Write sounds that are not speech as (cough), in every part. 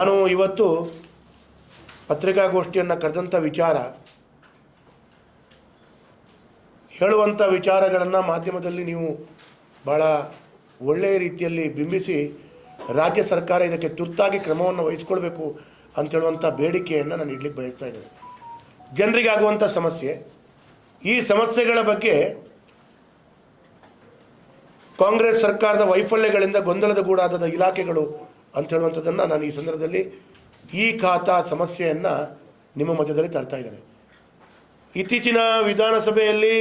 ನಾನು ಇವತ್ತು ಪತ್ರಿಕಾಗೋಷ್ಠಿಯನ್ನು ಕರೆದಂಥ ವಿಚಾರ ಹೇಳುವಂಥ ವಿಚಾರಗಳನ್ನು ಮಾಧ್ಯಮದಲ್ಲಿ ನೀವು ಭಾಳ ಒಳ್ಳೆಯ ರೀತಿಯಲ್ಲಿ ಬಿಂಬಿಸಿ ರಾಜ್ಯ ಸರ್ಕಾರ ಇದಕ್ಕೆ ತುರ್ತಾಗಿ ಕ್ರಮವನ್ನು ವಹಿಸ್ಕೊಳ್ಬೇಕು ಅಂತ ಹೇಳುವಂಥ ಬೇಡಿಕೆಯನ್ನು ನಾನು ಇಡ್ಲಿಕ್ಕೆ ಬಯಸ್ತಾ ಇದ್ದೇನೆ. ಜನರಿಗೆ ಆಗುವಂಥ ಸಮಸ್ಯೆ, ಈ ಸಮಸ್ಯೆಗಳ ಬಗ್ಗೆ ಕಾಂಗ್ರೆಸ್ ಸರ್ಕಾರದ ವೈಫಲ್ಯಗಳಿಂದ ಗೊಂದಲದ ಗೂಡಾದ ಇಲಾಖೆಗಳು ಅಂತ ಹೇಳುವಂಥದ್ದನ್ನು ನಾನು ಈ ಸಂದರ್ಭದಲ್ಲಿ ಈ ಖಾತಾ ಸಮಸ್ಯೆಯನ್ನು ನಿಮ್ಮ ಮಧ್ಯದಲ್ಲಿ ತರ್ತಾ ಇದ್ದೇನೆ. ಇತ್ತೀಚಿನ ವಿಧಾನಸಭೆಯಲ್ಲಿ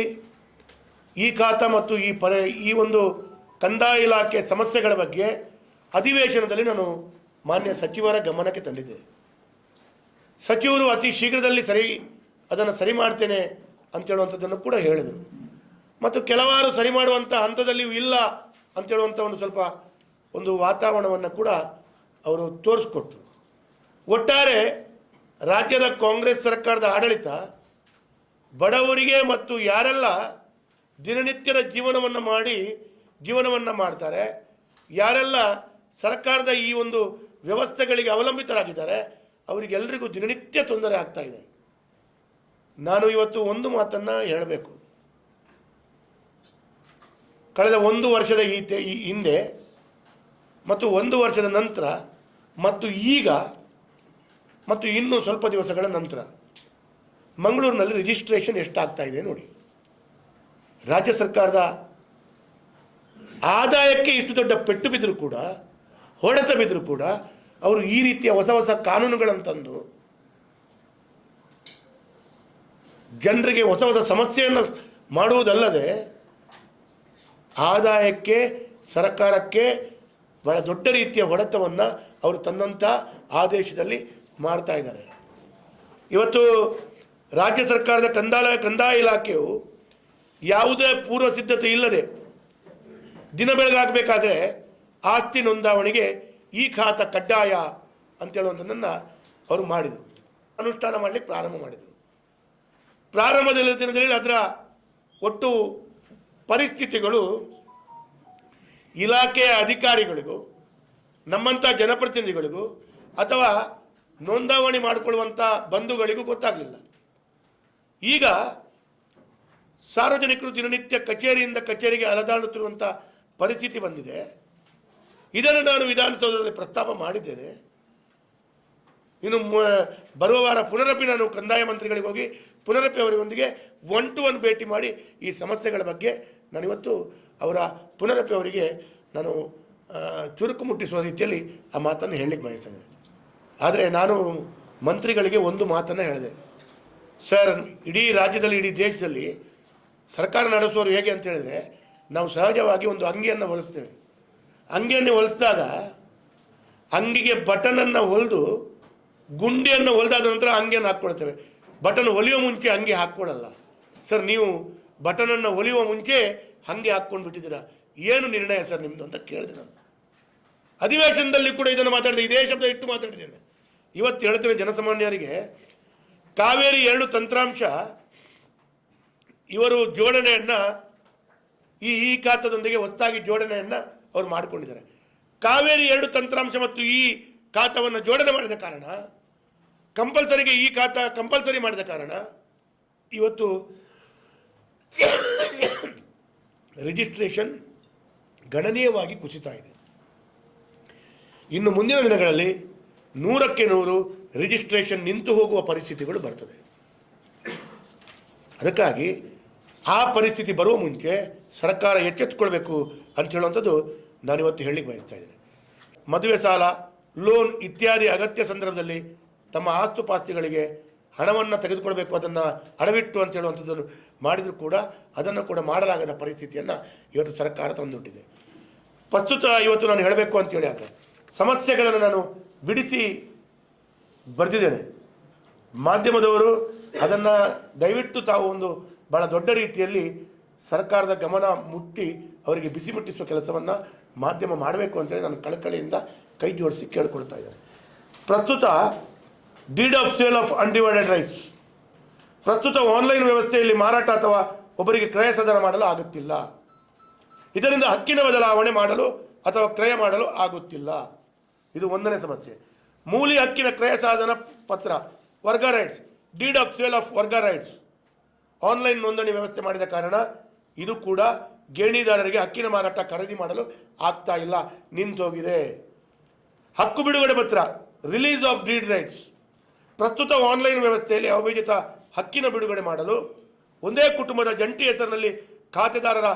ಈ ಖಾತಾ ಮತ್ತು ಈ ಪರ, ಈ ಒಂದು ಕಂದಾಯ ಇಲಾಖೆ ಸಮಸ್ಯೆಗಳ ಬಗ್ಗೆ ಅಧಿವೇಶನದಲ್ಲಿ ನಾನು ಮಾನ್ಯ ಸಚಿವರ ಗಮನಕ್ಕೆ ತಂದಿದ್ದೆ. ಸಚಿವರು ಅತಿ ಶೀಘ್ರದಲ್ಲಿ ಸರಿ, ಅದನ್ನು ಸರಿ ಮಾಡ್ತೇನೆ ಅಂತ ಹೇಳುವಂಥದ್ದನ್ನು ಕೂಡ ಹೇಳಿದರು. ಮತ್ತು ಕೆಲವಾರು ಸರಿ ಮಾಡುವಂಥ ಹಂತದಲ್ಲಿಯೂ ಇಲ್ಲ ಅಂತ ಹೇಳುವಂಥ ಒಂದು ಸ್ವಲ್ಪ ಒಂದು ವಾತಾವರಣವನ್ನು ಕೂಡ ಅವರು ತೋರಿಸ್ಕೊಟ್ರು. ಒಟ್ಟಾರೆ ರಾಜ್ಯದ ಕಾಂಗ್ರೆಸ್ ಸರ್ಕಾರದ ಆಡಳಿತ ಬಡವರಿಗೆ ಮತ್ತು ಯಾರೆಲ್ಲ ದಿನನಿತ್ಯದ ಜೀವನವನ್ನು ಮಾಡಿ ಜೀವನವನ್ನು ಮಾಡ್ತಾರೆ, ಯಾರೆಲ್ಲ ಸರ್ಕಾರದ ಈ ಒಂದು ವ್ಯವಸ್ಥೆಗಳಿಗೆ ಅವಲಂಬಿತರಾಗಿದ್ದಾರೆ ಅವರಿಗೆಲ್ಲರಿಗೂ ದಿನನಿತ್ಯ ತೊಂದರೆ ಆಗ್ತಾ ಇದೆ. ನಾನು ಇವತ್ತು ಒಂದು ಮಾತನ್ನು ಹೇಳಬೇಕು. ಕಳೆದ ಒಂದು ವರ್ಷದ ಈ ಹಿಂದೆ ಮತ್ತು ಒಂದು ವರ್ಷದ ನಂತರ ಮತ್ತು ಈಗ, ಮತ್ತು ಇನ್ನು ಸ್ವಲ್ಪ ದಿವಸಗಳ ನಂತರ ಮಂಗಳೂರಿನಲ್ಲಿ ರಿಜಿಸ್ಟ್ರೇಷನ್ ಎಷ್ಟಾಗ್ತಾ ಇದೆ ನೋಡಿ. ರಾಜ್ಯ ಸರ್ಕಾರದ ಆದಾಯಕ್ಕೆ ಇಷ್ಟು ದೊಡ್ಡ ಪೆಟ್ಟು ಬಿದ್ದರೂ ಕೂಡ, ಹೊಡೆತ ಬಿದ್ದರೂ ಕೂಡ ಅವರು ಈ ರೀತಿಯ ಹೊಸ ಹೊಸ ಕಾನೂನುಗಳನ್ನು ತಂದು ಜನರಿಗೆ ಹೊಸ ಹೊಸ ಸಮಸ್ಯೆಯನ್ನು ಮಾಡುವುದಲ್ಲದೆ ಆದಾಯಕ್ಕೆ, ಸರ್ಕಾರಕ್ಕೆ ಬಹಳ ದೊಡ್ಡ ರೀತಿಯ ಹೊಡೆತವನ್ನು ಅವರು ತಂದಂಥ ಆದೇಶದಲ್ಲಿ ಮಾಡ್ತಾ ಇದ್ದಾರೆ. ಇವತ್ತು ರಾಜ್ಯ ಸರ್ಕಾರದ ಕಂದಾಯ ಕಂದಾಯ ಇಲಾಖೆಯು ಯಾವುದೇ ಪೂರ್ವ ಸಿದ್ಧತೆ ಇಲ್ಲದೆ ದಿನ ಬೆಳಗಾಗಬೇಕಾದ್ರೆ ಆಸ್ತಿ ನೋಂದಾವಣಿಗೆ ಈ ಖಾತ ಕಡ್ಡಾಯ ಅಂತ ಹೇಳುವಂಥದ್ದನ್ನು ಅವರು ಮಾಡಿದರು. ಅನುಷ್ಠಾನ ಮಾಡಲಿಕ್ಕೆ ಪ್ರಾರಂಭ ಮಾಡಿದರು. ಪ್ರಾರಂಭದ ದಿನದಲ್ಲಿ ಅದರ ಒಟ್ಟು ಪರಿಸ್ಥಿತಿಗಳು ಇಲಾಖೆಯ ಅಧಿಕಾರಿಗಳಿಗೂ ನಮ್ಮಂಥ ಜನಪ್ರತಿನಿಧಿಗಳಿಗೂ ಅಥವಾ ನೋಂದಾವಣಿ ಮಾಡಿಕೊಳ್ಳುವಂಥ ಬಂಧುಗಳಿಗೂ ಗೊತ್ತಾಗಲಿಲ್ಲ. ಈಗ ಸಾರ್ವಜನಿಕರು ದಿನನಿತ್ಯ ಕಚೇರಿಯಿಂದ ಕಚೇರಿಗೆ ಅಲದಾಡುತ್ತಿರುವಂಥ ಪರಿಸ್ಥಿತಿ ಬಂದಿದೆ. ಇದನ್ನು ನಾನು ವಿಧಾನಸೌಧದಲ್ಲಿ ಪ್ರಸ್ತಾಪ ಮಾಡಿದ್ದೇನೆ. ಇನ್ನು ಬರುವ ವಾರ ಪುನರಪಿ ನಾನು ಕಂದಾಯ ಮಂತ್ರಿಗಳಿಗೆ ಹೋಗಿ ಪುನರಪಿ ಅವರಿಗೊಂದಿಗೆ ಒನ್ ಟು ಒನ್ ಭೇಟಿ ಮಾಡಿ ಈ ಸಮಸ್ಯೆಗಳ ಬಗ್ಗೆ ನಾನಿವತ್ತು ಅವರ ಪುನರಪಿ ಅವರಿಗೆ ನಾನು ಚುರುಕು ಮುಟ್ಟಿಸುವ ರೀತಿಯಲ್ಲಿ ಆ ಮಾತನ್ನು ಹೇಳಲಿಕ್ಕೆ ಬಯಸ್ತೇನೆ ಆದರೆ ನಾನು ಮಂತ್ರಿಗಳಿಗೆ ಒಂದು ಮಾತನ್ನು ಹೇಳಿದೆ. ಸರ್, ಇಡೀ ರಾಜ್ಯದಲ್ಲಿ, ಇಡೀ ದೇಶದಲ್ಲಿ ಸರ್ಕಾರ ನಡೆಸುವವರು ಹೇಗೆ ಅಂತ ಹೇಳಿದ್ರೆ, ನಾವು ಸಹಜವಾಗಿ ಒಂದು ಅಂಗಿಯನ್ನು ಹೊಲಿಸ್ತೇವೆ. ಅಂಗಿಯನ್ನು ಹೊಲಿಸಿದಾಗ ಅಂಗಿಗೆ ಬಟನನ್ನು ಹೊಲಿದು ಗುಂಡಿಯನ್ನು ಹೊಲಿದಾದ ನಂತರ ಅಂಗಿಯನ್ನು ಹಾಕ್ಕೊಳ್ತೇವೆ. ಬಟನ್ ಹೊಲಿಯೋ ಮುಂಚೆ ಅಂಗಿ ಹಾಕ್ಕೊಳ್ಳಲ್ಲ ಸರ್, ನೀವು ಬಟನನ್ನು ಹೊಲಿಯುವ ಮುಂಚೆ ಹಂಗೆ ಹಾಕ್ಕೊಂಡು ಬಿಟ್ಟಿದ್ದೀರಾ ಏನು ನಿರ್ಣಯ ಸರ್ ನಿಮ್ಮದು ಅಂತ ಕೇಳಿದೆ ನಾನು. ಅಧಿವೇಶನದಲ್ಲಿ ಕೂಡ ಇದನ್ನು ಮಾತಾಡಿದೆ. ಇದೇ ಶಬ್ದ ಇಟ್ಟು ಮಾತಾಡಿದ್ದೇನೆ. ಇವತ್ತು ಹೇಳ್ತೇನೆ ಜನಸಾಮಾನ್ಯರಿಗೆ, ಕಾವೇರಿ ಎರಡು ತಂತ್ರಾಂಶ, ಇವರು ಜೋಡಣೆಯನ್ನು ಈ ಈ ಖಾತದೊಂದಿಗೆ ಹೊಸದಾಗಿ ಜೋಡಣೆಯನ್ನು ಅವರು ಮಾಡಿಕೊಂಡಿದ್ದಾರೆ. ಕಾವೇರಿ ಎರಡು ತಂತ್ರಾಂಶ ಮತ್ತು ಈ ಖಾತವನ್ನು ಜೋಡಣೆ ಮಾಡಿದ ಕಾರಣ, ಕಂಪಲ್ಸರಿಗೆ ಈ ಖಾತ ಕಂಪಲ್ಸರಿ ಮಾಡಿದ ಕಾರಣ, ಇವತ್ತು (coughs) ರಿಜಿಸ್ಟ್ರೇಷನ್ ಗಣನೀಯವಾಗಿ ಕುಸಿತಾ ಇದೆ. ಇನ್ನು ಮುಂದಿನ ದಿನಗಳಲ್ಲಿ ನೂರಕ್ಕೆ ನೂರು ರಿಜಿಸ್ಟ್ರೇಷನ್ ನಿಂತು ಹೋಗುವ ಪರಿಸ್ಥಿತಿಗಳು ಬರ್ತದೆ. ಅದಕ್ಕಾಗಿ ಆ ಪರಿಸ್ಥಿತಿ ಬರುವ ಮುಂಚೆ ಸರ್ಕಾರ ಎಚ್ಚೆತ್ತುಕೊಳ್ಬೇಕು ಅಂತ ಹೇಳುವಂಥದ್ದು ನಾನಿವತ್ತು ಹೇಳಲಿಕ್ಕೆ ಬಯಸ್ತಾ ಇದ್ದೇನೆ. ಮದುವೆ ಸಾಲ ಲೋನ್ ಇತ್ಯಾದಿ ಅಗತ್ಯ ಸಂದರ್ಭದಲ್ಲಿ ತಮ್ಮ ಆಸ್ತುಪಾಸ್ತಿಗಳಿಗೆ ಹಣವನ್ನು ತೆಗೆದುಕೊಳ್ಬೇಕು, ಅದನ್ನು ಅಡವಿಟ್ಟು ಅಂತ ಹೇಳುವಂಥದ್ದನ್ನು ಮಾಡಿದರೂ ಕೂಡ ಅದನ್ನು ಕೂಡ ಮಾಡಲಾಗದ ಪರಿಸ್ಥಿತಿಯನ್ನು ಇವತ್ತು ಸರ್ಕಾರ ತಂದುಬಿಟ್ಟಿದೆ. ಪ್ರಸ್ತುತ ಇವತ್ತು ನಾನು ಹೇಳಬೇಕು ಅಂತೇಳಿ ಆಗ ಸಮಸ್ಯೆಗಳನ್ನು ನಾನು ಬಿಡಿಸಿ ಬರೆದಿದ್ದೇನೆ. ಮಾಧ್ಯಮದವರು ಅದನ್ನು ದಯವಿಟ್ಟು ತಾವು ಒಂದು ಭಾಳ ದೊಡ್ಡ ರೀತಿಯಲ್ಲಿ ಸರ್ಕಾರದ ಗಮನ ಮುಟ್ಟಿ ಅವರಿಗೆ ಬಿಸಿ ಮುಟ್ಟಿಸುವ ಕೆಲಸವನ್ನು ಮಾಧ್ಯಮ ಮಾಡಬೇಕು ಅಂತೇಳಿ ನಾನು ಕಳಕಳಿಯಿಂದ ಕೈ ಜೋಡಿಸಿ ಕೇಳಿಕೊಳ್ತಾ ಇದ್ದೇನೆ. ಪ್ರಸ್ತುತ deed of sale of undivided rights ಪ್ರಸ್ತುತ ಆನ್ಲೈನ್ ವ್ಯವಸ್ಥೆಯಲ್ಲಿ ಮಾರಾಟ ಅಥವಾ ಒಬ್ಬರಿಗೆ ಕ್ರಯ ಸದನ ಮಾಡಲು ಆಗುತ್ತಿಲ್ಲ. ಇದರಿಂದ ಹಕ್ಕಿನ ಬದಲಾವಣೆ ಮಾಡಲು ಅಥವಾ ಕ್ರಯ ಮಾಡಲು ಆಗುತ್ತಿಲ್ಲ. ಇದು ಒಂದನೇ ಸಮಸ್ಯೆ. ಮೂಲಿ ಹಕ್ಕಿನ ಕ್ರಯ ಸಾಧನ ಪತ್ರ, ವರ್ಗ rights deed of sale of ವರ್ಗ ರೈಟ್ಸ್ ಆನ್ಲೈನ್ ನೋಂದಣಿ ವ್ಯವಸ್ಥೆ ಮಾಡಿದ ಕಾರಣ ಇದು ಕೂಡ ಗೇಣಿದಾರರಿಗೆ ಹಕ್ಕಿನ ಮಾರಾಟ ಖರೀದಿ ಮಾಡಲು ಆಗ್ತಾ ಇಲ್ಲ, ನಿಂತೋಗಿದೆ. ಹಕ್ಕು ಬಿಡುಗಡೆ ಪತ್ರ ರಿಲೀಸ್ ಆಫ್ ಡೀಡ್ ರೈಟ್ಸ್ ಪ್ರಸ್ತುತ ಆನ್ಲೈನ್ ವ್ಯವಸ್ಥೆಯಲ್ಲಿ ಅವಿಜಿತ ಹಕ್ಕಿನ ಬಿಡುಗಡೆ ಮಾಡಲು ಒಂದೇ ಕುಟುಂಬದ ಜಂಟಿ ಹೆಸರಿನಲ್ಲಿ ಖಾತೆದಾರರ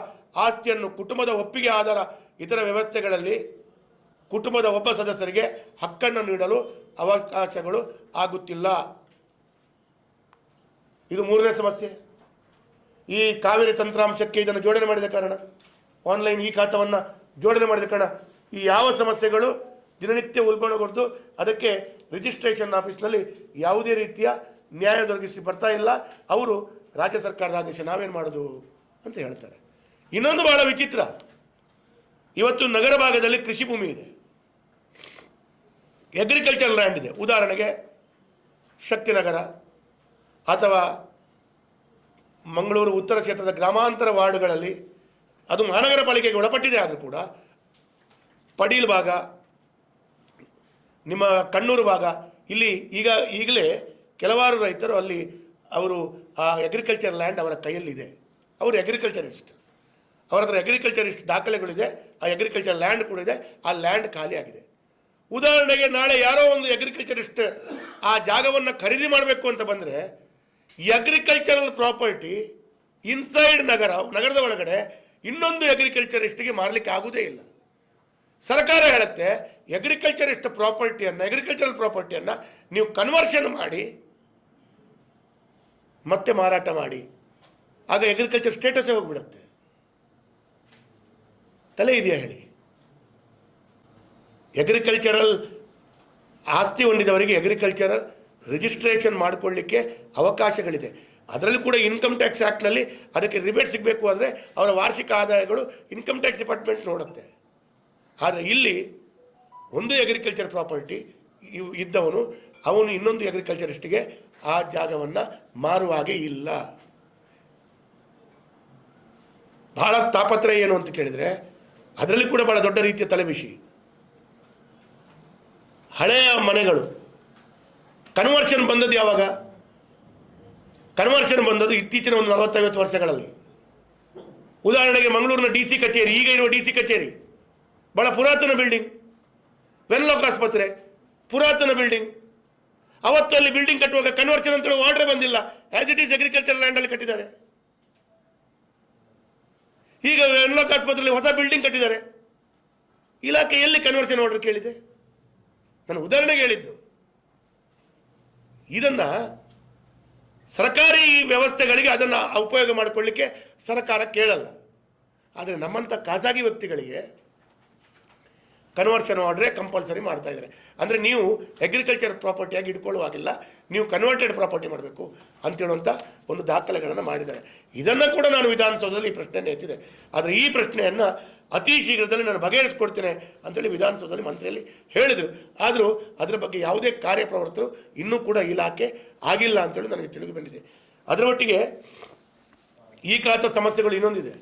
ಆಸ್ತಿಯನ್ನು ಕುಟುಂಬದ ಒಪ್ಪಿಗೆ ಆಧಾರ ಇತರ ವ್ಯವಸ್ಥೆಗಳಲ್ಲಿ ಕುಟುಂಬದ ಒಬ್ಬ ಸದಸ್ಯರಿಗೆ ಹಕ್ಕನ್ನು ನೀಡಲು ಅವಕಾಶಗಳು ಆಗುತ್ತಿಲ್ಲ. ಇದು ಮೂರನೇ ಸಮಸ್ಯೆ. ಈ ಕಾವೇರಿ ತಂತ್ರಾಂಶಕ್ಕೆ ಇದನ್ನು ಜೋಡಣೆ ಮಾಡಿದ ಕಾರಣ ಆನ್ಲೈನ್ ಈ ಖಾತವನ್ನು ಜೋಡಣೆ ಮಾಡಿದ ಕಾರಣ ಈ ಯಾವ ಸಮಸ್ಯೆಗಳು ದಿನನಿತ್ಯ ಉಲ್ಬಣಗೊಂಡು ಅದಕ್ಕೆ ರಿಜಿಸ್ಟ್ರೇಷನ್ ಆಫೀಸ್ನಲ್ಲಿ ಯಾವುದೇ ರೀತಿಯ ನ್ಯಾಯ ದೊರಕಿಸಿ ಬರ್ತಾ ಇಲ್ಲ. ಅವರು ರಾಜ್ಯ ಸರ್ಕಾರದ ಆದೇಶ ನಾವೇನು ಮಾಡೋದು ಅಂತ ಹೇಳ್ತಾರೆ. ಇನ್ನೊಂದು ಬಹಳ ವಿಚಿತ್ರ. ಇವತ್ತು ನಗರ ಭಾಗದಲ್ಲಿ ಕೃಷಿ ಭೂಮಿ ಇದೆ. ಅಗ್ರಿಕಲ್ಚರ್ ಲ್ಯಾಂಡ್ ಇದೆ. ಉದಾಹರಣೆಗೆ ಶಕ್ತಿನಗರ ಅಥವಾ ಮಂಗಳೂರು ಉತ್ತರ ಕ್ಷೇತ್ರದ ಗ್ರಾಮಾಂತರ ವಾರ್ಡ್ಗಳಲ್ಲಿ ಅದು ಮಹಾನಗರ ಪಾಲಿಕೆಗೆ ಒಳಪಟ್ಟಿದೆ ಆದರೂ ಕೂಡ ಪಡೀಲ್ ಭಾಗ, ನಿಮ್ಮ ಕಣ್ಣೂರು ಭಾಗ, ಇಲ್ಲಿ ಈಗ ಈಗಲೇ ಕೆಲವಾರು ರೈತರು ಅಲ್ಲಿ ಅವರು ಆ ಅಗ್ರಿಕಲ್ಚರ್ ಲ್ಯಾಂಡ್ ಅವರ ಕೈಯಲ್ಲಿದೆ. ಅವರು ಅಗ್ರಿಕಲ್ಚರಿಸ್ಟ್ ಅವರ ಹತ್ರ ಅಗ್ರಿಕಲ್ಚರಿಸ್ಟ್ ದಾಖಲೆಗಳಿದೆ, ಆ ಅಗ್ರಿಕಲ್ಚರ್ ಲ್ಯಾಂಡ್ ಕೂಡ ಇದೆ, ಆ ಲ್ಯಾಂಡ್ ಖಾಲಿಯಾಗಿದೆ ಉದಾಹರಣೆಗೆ ನಾಳೆ ಯಾರೋ ಒಂದು ಅಗ್ರಿಕಲ್ಚರಿಸ್ಟ್ ಆ ಜಾಗವನ್ನು ಖರೀದಿ ಮಾಡಬೇಕು ಅಂತ ಬಂದರೆ ಅಗ್ರಿಕಲ್ಚರಲ್ ಪ್ರಾಪರ್ಟಿ ಇನ್ಸೈಡ್ ನಗರ, ನಗರದ ಒಳಗಡೆ ಇನ್ನೊಂದು ಅಗ್ರಿಕಲ್ಚರಿಸ್ಟ್ಗೆ ಮಾರಲಿಕ್ಕೆ ಆಗುವುದೇ ಇಲ್ಲ. ಸರ್ಕಾರ ಹೇಳುತ್ತೆ ಅಗ್ರಿಕಲ್ಚರಿಸ್ಟ್ ಪ್ರಾಪರ್ಟಿಯನ್ನು ಅಗ್ರಿಕಲ್ಚರಲ್ ಪ್ರಾಪರ್ಟಿಯನ್ನು ನೀವು ಕನ್ವರ್ಷನ್ ಮಾಡಿ, ಮತ್ತೆ ಮಾರಾಟ ಮಾಡಿ. ಆಗ ಅಗ್ರಿಕಲ್ಚರ್ ಸ್ಟೇಟಸ್ಸೇ ಹೋಗ್ಬಿಡುತ್ತೆ. ತಲೆ ಇದೆಯಾ ಹೇಳಿ? ಅಗ್ರಿಕಲ್ಚರಲ್ ಆಸ್ತಿ ಹೊಂದಿದವರಿಗೆ ಎಗ್ರಿಕಲ್ಚರಲ್ ರಿಜಿಸ್ಟ್ರೇಷನ್ ಮಾಡಿಕೊಳ್ಳಿಕ್ಕೆ ಅವಕಾಶಗಳಿದೆ. ಅದರಲ್ಲಿ ಕೂಡ ಇನ್ಕಮ್ ಟ್ಯಾಕ್ಸ್ ಆ್ಯಕ್ಟ್ನಲ್ಲಿ ಅದಕ್ಕೆ ರಿಬೇಟ್ ಸಿಗಬೇಕು ಆದರೆ ಅವರ ವಾರ್ಷಿಕ ಆದಾಯಗಳು ಇನ್ಕಮ್ ಟ್ಯಾಕ್ಸ್ ಡಿಪಾರ್ಟ್ಮೆಂಟ್ ನೋಡುತ್ತೆ. ಆದರೆ ಇಲ್ಲಿ ಒಂದು ಎಗ್ರಿಕಲ್ಚರ್ ಪ್ರಾಪರ್ಟಿ ಇದ್ದವನು, ಅವನು ಇನ್ನೊಂದು ಎಗ್ರಿಕಲ್ಚರಿಸ್ಟಿಗೆ ಆ ಜಾಗವನ್ನು ಮಾರುವ ಹಾಗೆ ಇಲ್ಲ. ಬಹಳ ತಾಪತ್ರ ಏನು ಅಂತ ಕೇಳಿದರೆ, ಅದರಲ್ಲಿ ಕೂಡ ಬಹಳ ದೊಡ್ಡ ರೀತಿಯ ತಲೆಬಿಸಿ. ಹಳೆಯ ಮನೆಗಳು. ಕನ್ವರ್ಷನ್ ಬಂದದ್ದು ಯಾವಾಗ? ಕನ್ವರ್ಷನ್ ಬಂದದ್ದು ಇತ್ತೀಚಿನ ಒಂದು ನಲವತ್ತೈವತ್ತು ವರ್ಷಗಳಲ್ಲಿ. ಉದಾಹರಣೆಗೆ ಮಂಗಳೂರಿನ ಡಿ ಸಿ ಕಚೇರಿ, ಈಗ ಇರುವ ಡಿ ಸಿ ಕಚೇರಿ. ಬಹಳ ಪುರಾತನ ಬಿಲ್ಡಿಂಗ್. ವೆನ್ಲಾಕ್ ಆಸ್ಪತ್ರೆ, ಪುರಾತನ ಬಿಲ್ಡಿಂಗ್. ಅವತ್ತು ಅಲ್ಲಿ ಬಿಲ್ಡಿಂಗ್ ಕಟ್ಟುವಾಗ ಕನ್ವರ್ಷನ್ ಅಂತ ಆರ್ಡರ್ ಬಂದಿಲ್ಲ. ಆಸ್ ಇಟ್ ಈಸ್ ಅಗ್ರಿಕಲ್ಚರ್ ಲ್ಯಾಂಡಲ್ಲಿ ಕಟ್ಟಿದ್ದಾರೆ. ಈಗ ವೆನ್ಲಾಕ್ ಆಸ್ಪತ್ರೆಯಲ್ಲಿ ಹೊಸ ಬಿಲ್ಡಿಂಗ್ ಕಟ್ಟಿದ್ದಾರೆ. ಇಲಾಖೆ ಎಲ್ಲಿ ಕನ್ವರ್ಷನ್ ಆರ್ಡರ್ ಕೇಳಿದೆ? ನಾನು ಉದಾಹರಣೆಗೆ ಹೇಳಿದ್ದು. ಇದನ್ನು ಸರ್ಕಾರಿ ವ್ಯವಸ್ಥೆಗಳಿಗೆ ಅದನ್ನು ಉಪಯೋಗ ಮಾಡಿಕೊಳ್ಳಿಕ್ಕೆ ಸರ್ಕಾರ ಕೇಳಲ್ಲ. ಆದರೆ ನಮ್ಮಂಥ ಖಾಸಗಿ ವ್ಯಕ್ತಿಗಳಿಗೆ ಕನ್ವರ್ಷನ್ ಆರ್ಡ್ರೇ ಕಂಪಲ್ಸರಿ ಮಾಡ್ತಾ ಇದ್ದಾರೆ. ಅಂದರೆ ನೀವು ಅಗ್ರಿಕಲ್ಚರ್ ಪ್ರಾಪರ್ಟಿಯಾಗಿ ಇಟ್ಕೊಳ್ಳುವಾಗಿಲ್ಲ, ನೀವು ಕನ್ವರ್ಟೆಡ್ ಪ್ರಾಪರ್ಟಿ ಮಾಡಬೇಕು ಅಂತೇಳುವಂಥ ಒಂದು ದಾಖಲೆಗಳನ್ನು ಮಾಡಿದ್ದಾರೆ. ಇದನ್ನು ಕೂಡ ನಾನು ವಿಧಾನಸೌಧದಲ್ಲಿ ಈ ಪ್ರಶ್ನೆಯನ್ನು ಎತ್ತಿದೆ. ಆದರೆ ಈ ಪ್ರಶ್ನೆಯನ್ನು ಅತಿ ಶೀಘ್ರದಲ್ಲಿ ನಾನು ಬಗೆಹರಿಸ್ಕೊಡ್ತೇನೆ ಅಂತೇಳಿ ವಿಧಾನಸೌಧದಲ್ಲಿ ಮಂತ್ರಿಯಲ್ಲಿ ಹೇಳಿದರು. ಆದರೂ ಅದರ ಬಗ್ಗೆ ಯಾವುದೇ ಕಾರ್ಯಪ್ರವೃತ್ತರು ಇನ್ನೂ ಕೂಡ ಇಲಾಖೆ ಆಗಿಲ್ಲ ಅಂತೇಳಿ ನನಗೆ ತಿಳಿದು ಬಂದಿದೆ. ಅದರ ಒಟ್ಟಿಗೆ ಈ ಖಾತ ಸಮಸ್ಯೆಗಳು ಇನ್ನೊಂದಿದೆ.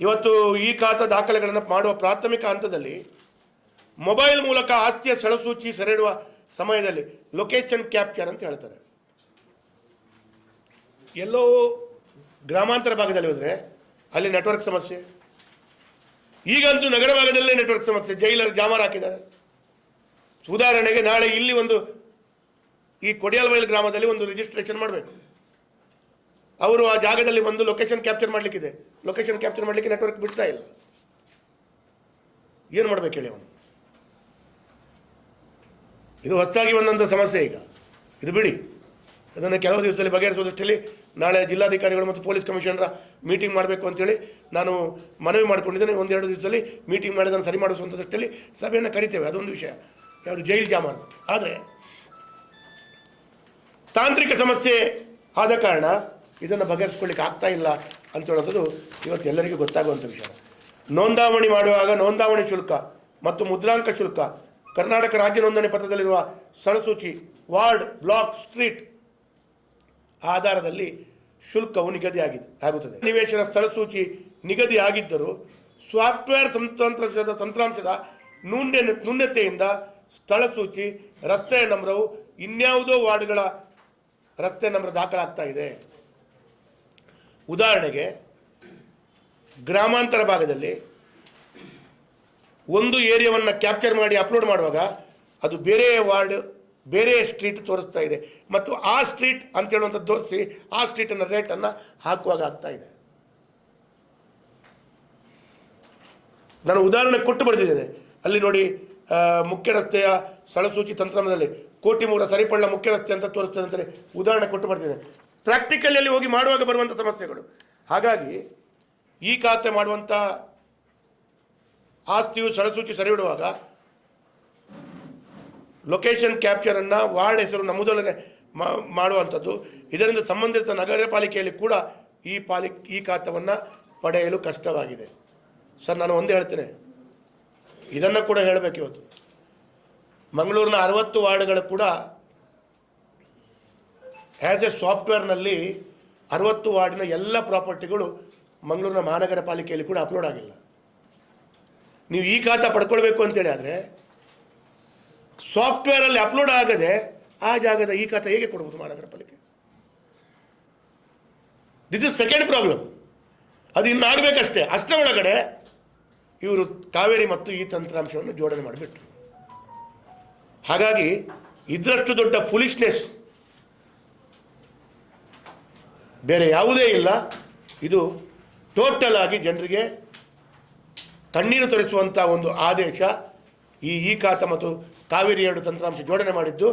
ಇವತ್ತು ಈ ಖಾತ ದಾಖಲೆಗಳನ್ನು ಮಾಡುವ ಪ್ರಾಥಮಿಕ ಹಂತದಲ್ಲಿ ಮೊಬೈಲ್ ಮೂಲಕ ಆಸ್ತಿಯ ಸೆಳಸೂಚಿ ಸೆರೆಡುವ ಸಮಯದಲ್ಲಿ ಲೊಕೇಶನ್ ಕ್ಯಾಪ್ಚರ್ ಅಂತ ಹೇಳ್ತಾರೆ. ಎಲ್ಲೋ ಗ್ರಾಮಾಂತರ ಭಾಗದಲ್ಲಿ ಹೋದರೆ ಅಲ್ಲಿ ನೆಟ್ವರ್ಕ್ ಸಮಸ್ಯೆ. ಈಗಂತೂ ನಗರ ಭಾಗದಲ್ಲೇ ನೆಟ್ವರ್ಕ್ ಸಮಸ್ಯೆ. ಜೈಲರ್ ಜಾಮರ್ ಹಾಕಿದ್ದಾರೆ. ಉದಾಹರಣೆಗೆ ನಾಳೆ ಇಲ್ಲಿ ಒಂದು ಈ ಕೊಡಿಯಾಲ್ಬೈಲ್ ಗ್ರಾಮದಲ್ಲಿ ಒಂದು ರಿಜಿಸ್ಟ್ರೇಷನ್ ಮಾಡಬೇಕು. ಅವರು ಆ ಜಾಗದಲ್ಲಿ ಬಂದು ಲೊಕೇಶನ್ ಕ್ಯಾಪ್ಚರ್ ಮಾಡಲಿಕ್ಕಿದೆ. ಲೊಕೇಶನ್ ಕ್ಯಾಪ್ಚರ್ ಮಾಡಲಿಕ್ಕೆ ನೆಟ್ವರ್ಕ್ ಬಿಡ್ತಾ ಇಲ್ಲ. ಏನು ಮಾಡಬೇಕು ಹೇಳಿ ಅವನು? ಇದು ಹೊಸದಾಗಿ ಬಂದಂಥ ಸಮಸ್ಯೆ ಈಗ. ಇದು ಬಿಡಿ. ಅದನ್ನು ಕೆಲವು ದಿವಸದಲ್ಲಿ ಬಗೆಹರಿಸೋದಷ್ಟರಲ್ಲಿ ನಾಳೆ ಜಿಲ್ಲಾಧಿಕಾರಿಗಳು ಮತ್ತು ಪೊಲೀಸ್ ಕಮಿಷನರ ಮೀಟಿಂಗ್ ಮಾಡಬೇಕು ಅಂತೇಳಿ ನಾನು ಮನವಿ ಮಾಡಿಕೊಂಡಿದ್ದೇನೆ. ಒಂದೆರಡು ದಿವಸದಲ್ಲಿ ಮೀಟಿಂಗ್ ಮಾಡಿ ಅದನ್ನು ಸರಿ ಮಾಡಿಸುವಂಥದ್ದಷ್ಟರಲ್ಲಿ ಸಭೆಯನ್ನು ಕರಿತೇವೆ. ಅದೊಂದು ವಿಷಯ. ಯಾವುದು ಜೈಲ್ ಜಾಮಾನು ಆದರೆ ತಾಂತ್ರಿಕ ಸಮಸ್ಯೆ ಆದ ಕಾರಣ ಇದನ್ನು ಬಗೆಹರಿಸ್ಕೊಳ್ಳಿಕ್ಕೆ ಆಗ್ತಾ ಇಲ್ಲ ಅಂತ ಹೇಳೋದು ಇವತ್ತು ಎಲ್ಲರಿಗೂ ಗೊತ್ತಾಗುವಂಥ ವಿಷಯ. ನೋಂದಾವಣಿ ಮಾಡುವಾಗ ನೋಂದಾವಣಿ ಶುಲ್ಕ ಮತ್ತು ಮುದ್ರಾಂಕ ಶುಲ್ಕ. ಕರ್ನಾಟಕ ರಾಜ್ಯ ನೋಂದಣಿ ಪತ್ರದಲ್ಲಿರುವ ಸ್ಥಳಸೂಚಿ ವಾರ್ಡ್, ಬ್ಲಾಕ್, ಸ್ಟ್ರೀಟ್ ಆಧಾರದಲ್ಲಿ ಶುಲ್ಕವು ನಿಗದಿಯಾಗಿದೆ, ಆಗುತ್ತದೆ. ನಿವೇಶನ ಸ್ಥಳಸೂಚಿ ನಿಗದಿ ಆಗಿದ್ದರೂ ಸಾಫ್ಟ್ವೇರ್ ಸಂತಂತ್ರಾಂಶದ ತಂತ್ರಾಂಶದ ನೂನ್ಯ ನ್ಯೂನ್ಯತೆಯಿಂದ ಸ್ಥಳಸೂಚಿ, ರಸ್ತೆ ನಂಬರವು ಇನ್ಯಾವುದೋ ವಾರ್ಡ್ಗಳ ರಸ್ತೆ ನಂಬರ್ ದಾಖಲಾಗ್ತಾ ಇದೆ. ಉದಾಹರಣೆಗೆ ಗ್ರಾಮಾಂತರ ಭಾಗದಲ್ಲಿ ಒಂದು ಏರಿಯಾವನ್ನು ಕ್ಯಾಪ್ಚರ್ ಮಾಡಿ ಅಪ್ಲೋಡ್ ಮಾಡುವಾಗ ಅದು ಬೇರೆ ವಾರ್ಡ್, ಬೇರೆ ಸ್ಟ್ರೀಟ್ ತೋರಿಸ್ತಾ ಇದೆ. ಮತ್ತು ಆ ಸ್ಟ್ರೀಟ್ ಅಂತ ಹೇಳುವಂಥದ್ದು ತೋರಿಸಿ ಆ ಸ್ಟ್ರೀಟನ್ನು ರೇಟನ್ನು ಹಾಕುವಾಗ ಆಗ್ತಾ ಇದೆ. ನಾನು ಉದಾಹರಣೆ ಕೊಟ್ಟು ಬರೆದಿದ್ದೇನೆ. ಅಲ್ಲಿ ನೋಡಿ ಮುಖ್ಯ ರಸ್ತೆಯ ಸ್ಥಳಸೂಚಿ ಕೋಟಿ ಕೋಟಿಮೂರ ಸರಿಪಳ್ಳ ಮುಖ್ಯ ರಸ್ತೆ ಅಂತ ತೋರಿಸ್ತದೆ ಅಂತೇಳಿ ಉದಾಹರಣೆ ಕೊಟ್ಟು ಬರ್ತಿದ್ದೇನೆ ಪ್ರಾಕ್ಟಿಕಲಿಯಲ್ಲಿ ಹೋಗಿ ಮಾಡುವಾಗ ಬರುವಂಥ ಸಮಸ್ಯೆಗಳು. ಹಾಗಾಗಿ ಈ ಖಾತೆ ಮಾಡುವಂಥ ಆಸ್ತಿಯು ಸರಸೂಚಿ ಸರಿ ಬಿಡುವಾಗ ಲೊಕೇಶನ್ ಕ್ಯಾಪ್ಚರನ್ನು ವಾರ್ಡ್ ಹೆಸರು ನಮೂದೊಳಗೆ ಮಾ- ಮಾಡುವಂಥದ್ದು. ಇದರಿಂದ ಸಂಬಂಧಿತ ನಗರ ಪಾಲಿಕೆಯಲ್ಲಿ ಕೂಡ ಈ ಪಾಲಿ, ಈ ಖಾತವನ್ನು ಪಡೆಯಲು ಕಷ್ಟವಾಗಿದೆ. ಸರ್, ನಾನು ಒಂದೇ ಹೇಳ್ತೇನೆ. ಇದನ್ನು ಕೂಡ ಹೇಳಬೇಕು ಇವತ್ತು. ಮಂಗಳೂರಿನ ಅರವತ್ತು ವಾರ್ಡ್ಗಳು ಕೂಡ ಆ್ಯಸ್ ಎ ಸಾಫ್ಟ್ವೇರ್ನಲ್ಲಿ ಅರವತ್ತು ವಾರ್ಡಿನ ಎಲ್ಲ ಪ್ರಾಪರ್ಟಿಗಳು ಮಂಗಳೂರಿನ ಮಹಾನಗರ ಪಾಲಿಕೆಯಲ್ಲಿ ಕೂಡ ಅಪ್ಲೋಡ್ ಆಗಿಲ್ಲ. ನೀವು ಈ ಖಾತಾ ಪಡ್ಕೊಳ್ಬೇಕು ಅಂತೇಳಿ ಆದರೆ ಸಾಫ್ಟ್ವೇರಲ್ಲಿ ಅಪ್ಲೋಡ್ ಆಗದೆ ಆ ಜಾಗದ ಈ ಖಾತಾ ಹೇಗೆ ಕೊಡ್ಬೋದು ಮಹಾನಗರ ಪಾಲಿಕೆ? ದಿಸ್ ಇಸ್ ಸೆಕೆಂಡ್ ಪ್ರಾಬ್ಲಮ್ ಅದು ಇನ್ನು ಆಗಬೇಕಷ್ಟೇ. ಅಷ್ಟರ ಒಳಗಡೆ ಇವರು ಕಾವೇರಿ ಮತ್ತು ಈ ತಂತ್ರಾಂಶವನ್ನು ಜೋಡಣೆ ಮಾಡಿಬಿಟ್ರು. ಹಾಗಾಗಿ ಇದರಷ್ಟು ದೊಡ್ಡ ಫುಲಿಶ್ನೆಸ್ ಬೇರೆ ಯಾವುದೇ ಇಲ್ಲ. ಇದು ಟೋಟಲ್ ಆಗಿ ಜನರಿಗೆ ಕಣ್ಣೀರು ತೊರೆಸುವಂಥ ಒಂದು ಆದೇಶ. ಈ ಈ ಖಾತ ಮತ್ತು ಕಾವೇರಿ ಎರಡು ತಂತ್ರಾಂಶ ಜೋಡಣೆ ಮಾಡಿದ್ದು,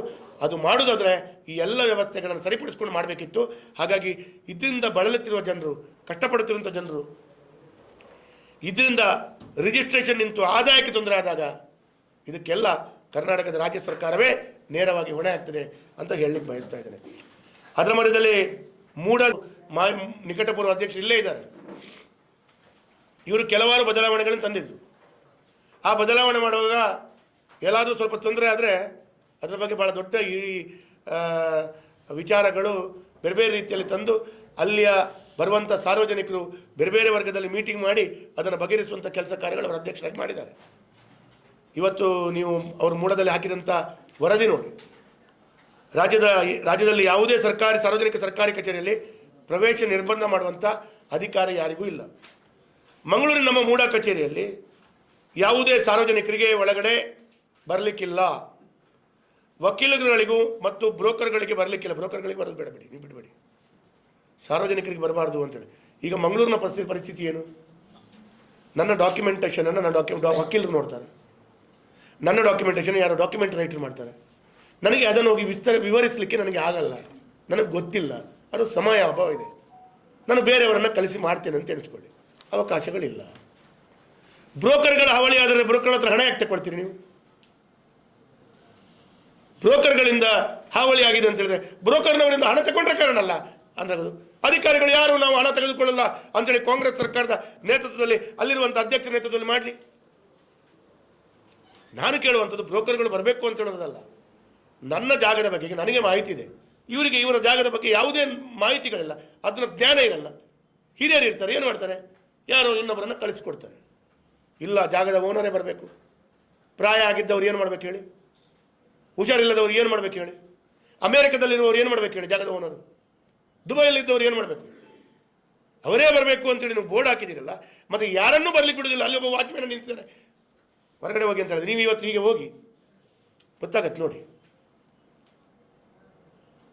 ಅದು ಮಾಡೋದಾದರೆ ಈ ಎಲ್ಲ ವ್ಯವಸ್ಥೆಗಳನ್ನು ಸರಿಪಡಿಸ್ಕೊಂಡು ಮಾಡಬೇಕಿತ್ತು. ಹಾಗಾಗಿ ಇದರಿಂದ ಬಳಲುತ್ತಿರುವ ಜನರು ಕಷ್ಟಪಡುತ್ತಿರುವಂಥ ಜನರು, ಇದರಿಂದ ರಿಜಿಸ್ಟ್ರೇಷನ್ ನಿಂತು ಆದಾಯಕ್ಕೆ ತೊಂದರೆ ಆದಾಗ ಇದಕ್ಕೆಲ್ಲ ಕರ್ನಾಟಕದ ರಾಜ್ಯ ಸರ್ಕಾರವೇ ನೇರವಾಗಿ ಹೊಣೆ ಆಗ್ತದೆ ಅಂತ ಹೇಳಲಿಕ್ಕೆ ಬಯಸ್ತಾ ಇದ್ದೇನೆ. ಅದರ ಮಧ್ಯದಲ್ಲಿ ಮೂಡ ಮಾ ನಿಕಟಪೂರ್ವ ಅಧ್ಯಕ್ಷರು ಇಲ್ಲೇ ಇದ್ದಾರೆ. ಇವರು ಕೆಲವಾರು ಬದಲಾವಣೆಗಳನ್ನು ತಂದಿದ್ರು. ಆ ಬದಲಾವಣೆ ಮಾಡುವಾಗ ಎಲ್ಲಾದರೂ ಸ್ವಲ್ಪ ತೊಂದರೆ ಆದರೆ ಅದರ ಬಗ್ಗೆ ಭಾಳ ದೊಡ್ಡ ಈ ವಿಚಾರಗಳು ಬೇರೆ ಬೇರೆ ರೀತಿಯಲ್ಲಿ ತಂದು ಅಲ್ಲಿಯ ಬರುವಂಥ ಸಾರ್ವಜನಿಕರು ಬೇರೆ ಬೇರೆ ವರ್ಗದಲ್ಲಿ ಮೀಟಿಂಗ್ ಮಾಡಿ ಅದನ್ನು ಬಗೆಹರಿಸುವಂಥ ಕೆಲಸ ಕಾರ್ಯಗಳು ಅವರ ಅಧ್ಯಕ್ಷರಾಗಿ ಮಾಡಿದ್ದಾರೆ. ಇವತ್ತು ನೀವು ಅವರು ಮೂಡದಲ್ಲಿ ಹಾಕಿದಂಥ ವರದಿ ನೋಡಿ. ರಾಜ್ಯದ, ರಾಜ್ಯದಲ್ಲಿ ಯಾವುದೇ ಸರ್ಕಾರಿ, ಸಾರ್ವಜನಿಕ ಸರ್ಕಾರಿ ಕಚೇರಿಯಲ್ಲಿ ಪ್ರವೇಶ ನಿರ್ಬಂಧ ಮಾಡುವಂಥ ಅಧಿಕಾರ ಯಾರಿಗೂ ಇಲ್ಲ. ಮಂಗಳೂರಿನ ನಮ್ಮ ಮೂಡ ಕಚೇರಿಯಲ್ಲಿ ಯಾವುದೇ ಸಾರ್ವಜನಿಕರಿಗೆ ಒಳಗಡೆ ಬರಲಿಕ್ಕಿಲ್ಲ. ವಕೀಲರುಗಳಿಗೂ ಮತ್ತು ಬ್ರೋಕರ್ಗಳಿಗೆ ಬರಲಿಕ್ಕಿಲ್ಲ. ಬ್ರೋಕರ್ಗಳಿಗೆ ಬರೋದು ಬೇಡಬೇಡಿ ನೀವು ಬಿಡಬೇಡಿ. ಸಾರ್ವಜನಿಕರಿಗೆ ಬರಬಾರ್ದು ಅಂತೇಳಿ. ಈಗ ಮಂಗಳೂರಿನ ಪರಿಸ್ಥಿತಿ ಪರಿಸ್ಥಿತಿ ಏನು? ನನ್ನ ಡಾಕ್ಯುಮೆಂಟೇಷನನ್ನು ನನ್ನ ಡಾಕ್ಯು ವಕೀಲರು ನೋಡ್ತಾರೆ. ನನ್ನ ಡಾಕ್ಯುಮೆಂಟೇಷನ್ ಯಾರು ಡಾಕ್ಯುಮೆಂಟ್ ರೈಟರ್ ಮಾಡ್ತಾರೆ? ನನಗೆ ಅದನ್ನು ಹೋಗಿ ವಿಸ್ತಾರ, ವಿವರಿಸಲಿಕ್ಕೆ ನನಗೆ ಆಗಲ್ಲ. ನನಗೆ ಗೊತ್ತಿಲ್ಲ. ಅದು ಸಮಯ ಅಭಾವ ಇದೆ. ನಾನು ಬೇರೆಯವರನ್ನು ಕಲಿಸಿ ಮಾಡ್ತೇನೆ ಅಂತ ಎಣಿಸ್ಕೊಳ್ಳಿ. ಅವಕಾಶಗಳಿಲ್ಲ. ಬ್ರೋಕರ್ಗಳ ಹಾವಳಿ ಆದರೆ ಬ್ರೋಕರ್ ಹತ್ರ ಹಣ ಯಾಕೆ ತಗೊಳ್ತೀರಿ ನೀವು? ಬ್ರೋಕರ್ಗಳಿಂದ ಹಾವಳಿ ಆಗಿದೆ ಅಂತ ಹೇಳಿದ್ರೆ ಬ್ರೋಕರ್ನವರಿಂದ ಹಣ ತಗೊಂಡ್ರೆ ಕಾರಣ ಅಲ್ಲ. ಅಂದ್ರೆ ಅಧಿಕಾರಿಗಳು ಯಾರು ನಾವು ಹಣ ತೆಗೆದುಕೊಳ್ಳಲ್ಲ ಅಂತೇಳಿ ಕಾಂಗ್ರೆಸ್ ಸರ್ಕಾರದ ನೇತೃತ್ವದಲ್ಲಿ ಅಲ್ಲಿರುವಂಥ ಅಧ್ಯಕ್ಷ ನೇತೃತ್ವದಲ್ಲಿ ಮಾಡಲಿ. ನಾನು ಕೇಳುವಂಥದ್ದು ಬ್ರೋಕರ್ಗಳು ಬರಬೇಕು ಅಂತ ಹೇಳೋದಲ್ಲ. ನನ್ನ ಜಾಗದ ಬಗ್ಗೆ ನನಗೆ ಮಾಹಿತಿ ಇದೆ. ಇವರಿಗೆ ಇವರ ಜಾಗದ ಬಗ್ಗೆ ಯಾವುದೇ ಮಾಹಿತಿಗಳಿಲ್ಲ. ಅದನ್ನ ಜ್ಞಾನ ಇರಲ್ಲ. ಹಿರಿಯರು ಇರ್ತಾರೆ, ಏನು ಮಾಡ್ತಾರೆ? ಯಾರೋ ಇನ್ನೊಬ್ಬರನ್ನು ಕಳಿಸ್ಕೊಡ್ತಾರೆ. ಇಲ್ಲ, ಜಾಗದ ಓನರೇ ಬರಬೇಕು. ಪ್ರಾಯ ಆಗಿದ್ದವ್ರು ಏನು ಮಾಡ್ಬೇಕು ಹೇಳಿ? ಹುಷಾರಿಲ್ಲದವ್ರು ಏನು ಮಾಡ್ಬೇಕು ಹೇಳಿ? ಅಮೇರಿಕದಲ್ಲಿರುವವರು ಏನು ಮಾಡ್ಬೇಕು ಹೇಳಿ, ಜಾಗದ ಓನರು ದುಬೈಯಲ್ಲಿದ್ದವ್ರು ಏನು ಮಾಡಬೇಕು? ಅವರೇ ಬರಬೇಕು ಅಂತೇಳಿ ನೀವು ಬೋರ್ಡ್ ಹಾಕಿದ್ದೀರಲ್ಲ, ಮತ್ತೆ ಯಾರನ್ನೂ ಬರಲಿಕ್ಕೆ ಬಿಡೋದಿಲ್ಲ ಅಲ್ಲಿ ಒಬ್ಬ ವಾಚ್ಮ್ಯಾನ್ ನಿಂತಿದ್ದಾರೆ ಹೊರಗಡೆ ಹೋಗಿ ಅಂತ ಹೇಳಿದ್ರೆ, ನೀವು ಇವತ್ತು ಹೀಗೆ ಹೋಗಿ, ಗೊತ್ತಾಗತ್ತೆ ನೋಡಿ.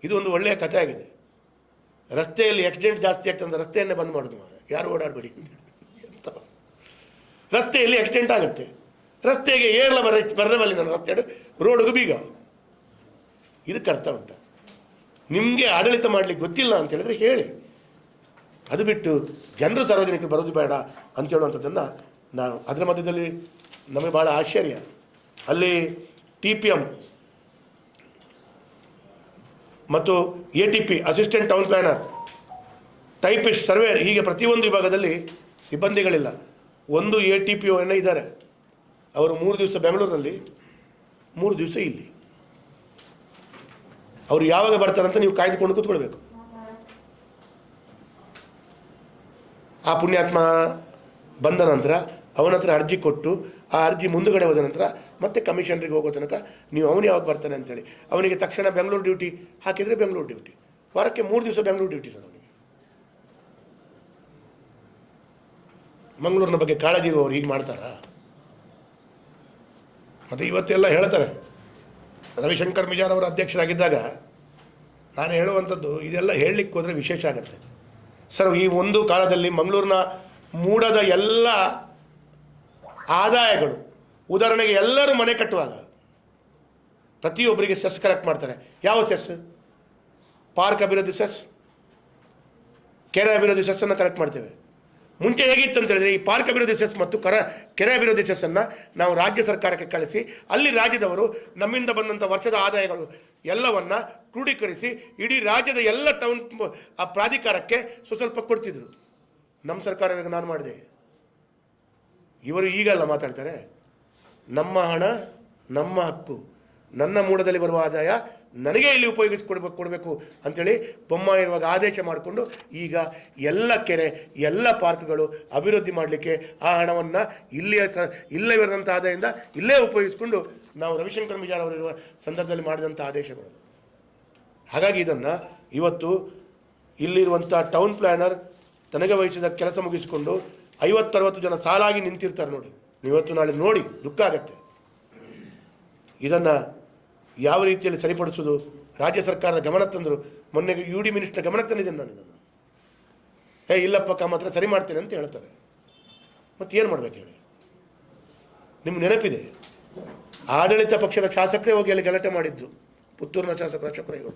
ಇದು ಒಂದು ಒಳ್ಳೆಯ ಕಥೆ ಆಗಿದೆ. ರಸ್ತೆಯಲ್ಲಿ ಆಕ್ಸಿಡೆಂಟ್ ಜಾಸ್ತಿ ಆಗ್ತದೆ ಅಂದ್ರೆ ರಸ್ತೆಯನ್ನೇ ಬಂದ್ ಮಾಡೋದು ಯಾರು ಓಡಾಡಬೇಡಿ ಅಂತ ರಸ್ತೆಯಲ್ಲಿ ಆಕ್ಸಿಡೆಂಟ್ ಆಗುತ್ತೆ. ರಸ್ತೆಗೆ ಏರ್ಲ ಬರ ಬರಬಲ್ಲಿ ನನ್ನ ರಸ್ತೆ ರೋಡ್ಗೂ ಬೀಗ. ಇದಕ್ಕೆ ಅರ್ಥ ಉಂಟ? ನಿಮಗೆ ಆಡಳಿತ ಮಾಡಲಿಕ್ಕೆ ಗೊತ್ತಿಲ್ಲ ಅಂತ ಹೇಳಿದ್ರೆ ಹೇಳಿ. ಅದು ಬಿಟ್ಟು ಜನರು ಸಾರ್ವಜನಿಕರು ಬರೋದು ಬೇಡ ಅಂತ ಹೇಳುವಂಥದ್ದನ್ನು ನಾನು ಅದರ ಮಧ್ಯದಲ್ಲಿ ನಮಗೆ ಭಾಳ ಆಶ್ಚರ್ಯ. ಅಲ್ಲಿ ಟಿ ಪಿ ಎಂ ಮತ್ತು A T P assistant town planner typist surveyor ಹೀಗೆ ಪ್ರತಿಯೊಂದು ವಿಭಾಗದಲ್ಲಿ ಸಿಬ್ಬಂದಿಗಳಿಲ್ಲ. ಒಂದು ಎ ಟಿ ಪಿ ಒನ್ನ ಇದ್ದಾರೆ. ಅವರು ಮೂರು ದಿವಸ ಬೆಂಗಳೂರಲ್ಲಿ ಮೂರು ದಿವಸ ಇಲ್ಲಿ. ಅವರು ಯಾವಾಗ ಬರ್ತಾರಂತ ನೀವು ಕಾಯ್ದುಕೊಂಡು ಕೂತ್ಕೊಳ್ಬೇಕು. ಆ ಪುಣ್ಯಾತ್ಮ ಬಂದ ನಂತರ ಅವನ ಹತ್ರ ಅರ್ಜಿ ಕೊಟ್ಟು ಆ ಅರ್ಜಿ ಮುಂದುಗಡೆ ಹೋದ ನಂತರ ಮತ್ತೆ ಕಮಿಷನರಿಗೆ ಹೋಗೋ ತನಕ ನೀವು ಅವನು ಯಾವಾಗ ಬರ್ತಾನೆ ಅಂತೇಳಿ. ಅವನಿಗೆ ತಕ್ಷಣ ಬೆಂಗಳೂರು ಡ್ಯೂಟಿ, ಹಾಕಿದರೆ ಬೆಂಗಳೂರು ಡ್ಯೂಟಿ. ವಾರಕ್ಕೆ ಮೂರು ದಿವಸ ಬೆಂಗಳೂರು ಡ್ಯೂಟಿ ಸರ್ ಅವನಿಗೆ. ಮಂಗಳೂರಿನ ಬಗ್ಗೆ ಕಾಳಜಿ ಇರುವವರು ಹೀಗೆ ಮಾಡ್ತಾರಾ? ಮತ್ತು ಇವತ್ತೆಲ್ಲ ಹೇಳ್ತಾರೆ. ರವಿಶಂಕರ್ ಮಿಜಾರ್ ಅವರ ಅಧ್ಯಕ್ಷರಾಗಿದ್ದಾಗ ನಾನು ಹೇಳುವಂಥದ್ದು ಇದೆಲ್ಲ ಹೇಳಲಿಕ್ಕೆ ಹೋದರೆ ವಿಶೇಷ ಆಗುತ್ತೆ. ಸರ್, ಈ ಒಂದು ಕಾಲದಲ್ಲಿ ಮಂಗಳೂರಿನ ಮೂಡದ ಎಲ್ಲ ಆದಾಯಗಳು. ಉದಾಹರಣೆಗೆ ಎಲ್ಲರೂ ಮನೆ ಕಟ್ಟುವಾಗ ಪ್ರತಿಯೊಬ್ಬರಿಗೆ ಸೆಸ್ ಕಲೆಕ್ಟ್ ಮಾಡ್ತಾರೆ. ಯಾವ ಸೆಸ್? ಪಾರ್ಕ್ ಅಭಿವೃದ್ಧಿ ಸೆಸ್? ಕೆರೆ ಅಭಿವೃದ್ಧಿ ಸೆಸ್ಸನ್ನು ಕಲೆಕ್ಟ್ ಮಾಡ್ತೇವೆ. ಮುಂಚೆ ಹೇಗಿತ್ತು ಅಂತ ಹೇಳಿದ್ರೆ ಈ ಪಾರ್ಕ್ ಅಭಿವೃದ್ಧಿ ಸೆಸ್ ಮತ್ತು ಕರ, ಕೆರೆ ಅಭಿವೃದ್ಧಿ ಸೆಸ್ಸನ್ನು ನಾವು ರಾಜ್ಯ ಸರ್ಕಾರಕ್ಕೆ ಕಳಿಸಿ, ಅಲ್ಲಿ ರಾಜ್ಯದವರು ನಮ್ಮಿಂದ ಬಂದಂಥ ವರ್ಷದ ಆದಾಯಗಳು ಎಲ್ಲವನ್ನು ಕ್ರೋಢೀಕರಿಸಿ ಇಡೀ ರಾಜ್ಯದ ಎಲ್ಲ ಟೌನ್ ಆ ಪ್ರಾಧಿಕಾರಕ್ಕೆ ಸ್ವಲ್ಪ ಕೊಡ್ತಿದ್ರು. ನಮ್ಮ ಸರ್ಕಾರ ನಾನು ಮಾಡಿದೆ. ಇವರು ಈಗಲ್ಲ ಮಾತಾಡ್ತಾರೆ. ನಮ್ಮ ಹಣ, ನಮ್ಮ ಹಕ್ಕು, ನನ್ನ ಮೂಡದಲ್ಲಿ ಬರುವ ಆದಾಯ ನನಗೆ ಇಲ್ಲಿ ಉಪಯೋಗಿಸಿ ಕೊಡ್ಬೇಕು ಅಂಥೇಳಿ ಬೊಮ್ಮ ಇರುವಾಗ ಆದೇಶ ಮಾಡಿಕೊಂಡು ಈಗ ಎಲ್ಲ ಕೆರೆ, ಎಲ್ಲ ಪಾರ್ಕ್ಗಳು ಅಭಿವೃದ್ಧಿ ಮಾಡಲಿಕ್ಕೆ ಆ ಹಣವನ್ನು ಇಲ್ಲಿಯ ಇಲ್ಲೇ ಬರೆದಂಥ ಆದಾಯದಿಂದ ಇಲ್ಲೇ ಉಪಯೋಗಿಸ್ಕೊಂಡು ನಾವು ರವಿಶಂಕರ್ ಮಿಜಾರ್ ಅವರಿರುವ ಸಂದರ್ಭದಲ್ಲಿ ಮಾಡಿದಂಥ ಆದೇಶಗಳು. ಹಾಗಾಗಿ ಇದನ್ನು ಇವತ್ತು ಇಲ್ಲಿರುವಂಥ ಟೌನ್ ಪ್ಲ್ಯಾನರ್ ತನಗೆ ವಹಿಸಿದ ಕೆಲಸ ಮುಗಿಸಿಕೊಂಡು ಐವತ್ತರವತ್ತು ಜನ ಸಾಲಾಗಿ ನಿಂತಿರ್ತಾರೆ ನೋಡಿ. ನೀವತ್ತು ನಾಳೆ ನೋಡಿ ದುಃಖ ಆಗತ್ತೆ. ಇದನ್ನು ಯಾವ ರೀತಿಯಲ್ಲಿ ಸರಿಪಡಿಸೋದು ರಾಜ್ಯ ಸರ್ಕಾರದ ಗಮನ ತಂದರು. ಮೊನ್ನೆ ಯು ಡಿ ಮಿನಿಸ್ಟರ್ ಗಮನ ತಂದಿದ್ದೀನಿ ನಾನು ಇದನ್ನು. ಏ ಇಲ್ಲಪ್ಪ ಕಮ್ಮ ಹತ್ರ ಸರಿ ಮಾಡ್ತೀನಿ ಅಂತ ಹೇಳ್ತಾರೆ. ಮತ್ತೆ ಏನು ಮಾಡ್ಬೇಕು ಹೇಳಿ? ನಿಮ್ಮ ನೆನಪಿದೆ? ಆಡಳಿತ ಪಕ್ಷದ ಶಾಸಕರೇ ಹೋಗಿ ಅಲ್ಲಿ ಗಲಾಟೆ ಮಾಡಿದ್ದು. ಪುತ್ತೂರಿನ ಶಾಸಕರು ಅಶೋಕರೇಗೌಡ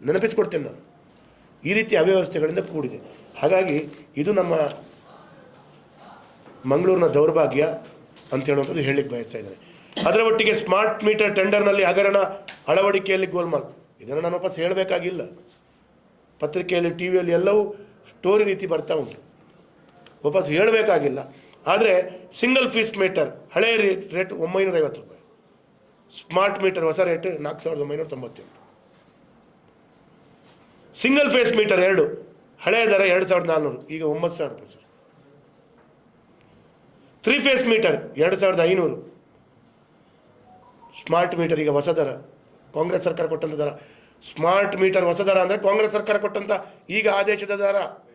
ನೆನಪಿಸ್ಕೊಡ್ತೇನೆ ನಾನು. ಈ ರೀತಿ ಅವ್ಯವಸ್ಥೆಗಳಿಂದ ಕೂಡಿದೆ. ಹಾಗಾಗಿ ಇದು ನಮ್ಮ ಮಂಗಳೂರಿನ ದೌರ್ಭಾಗ್ಯ ಅಂತ ಹೇಳುವಂಥದ್ದು ಹೇಳಲಿಕ್ಕೆ ಬಯಸ್ತಾ ಇದ್ದಾರೆ. ಅದರ ಒಟ್ಟಿಗೆ ಸ್ಮಾರ್ಟ್ ಮೀಟರ್ ಟೆಂಡರ್ನಲ್ಲಿ ಹಗರಣ ಅಳವಡಿಕೆಯಲ್ಲಿ ಗೋಲ್ಮಾಲ್. ಇದನ್ನು ನಾನು ವಾಪಸ್ ಹೇಳಬೇಕಾಗಿಲ್ಲ. ಪತ್ರಿಕೆಯಲ್ಲಿ ಟಿ ವಿಯಲ್ಲಿ ಎಲ್ಲವೂ ಸ್ಟೋರಿ ರೀತಿ ಬರ್ತಾ ಉಂಟು. ವಾಪಸ್ ಹೇಳಬೇಕಾಗಿಲ್ಲ. ಆದರೆ ಸಿಂಗಲ್ ಫೀಸ್ ಮೀಟರ್, ಹಳೆ ರೇಟ್ ರೇಟ್ ಒಂಬೈನೂರ ಐವತ್ತು ರೂಪಾಯಿ. ಸ್ಮಾರ್ಟ್ ಮೀಟರ್, ಹೊಸ ರೇಟ್ ನಾಲ್ಕು ಸಾವಿರದ ಒಂಬೈನೂರ ತೊಂಬತ್ತೆಂಟು ಸಿಂಗಲ್ ಫೇಸ್ ಮೀಟರ್ ಎರಡು ಹಳೆಯ ದರ ಎರಡು ಸಾವಿರದ ನಾಲ್ನೂರು, ಈಗ ಒಂಬತ್ತು ಸಾವಿರ ರೂಪಾಯಿ ತ್ರೀ ಫೇಸ್ ಮೀಟರ್ ಎರಡು ಸಾವಿರದ ಐನೂರು. ಸ್ಮಾರ್ಟ್ ಮೀಟರ್ ಈಗ ಹೊಸ ದರ. ಕಾಂಗ್ರೆಸ್ ಸರ್ಕಾರ ಕೊಟ್ಟಂಥ ದರ. ಸ್ಮಾರ್ಟ್ ಮೀಟರ್ ಹೊಸ ದರ ಅಂದರೆ ಕಾಂಗ್ರೆಸ್ ಸರ್ಕಾರ ಕೊಟ್ಟಂಥ ಈಗ ಆದೇಶದ ದರ.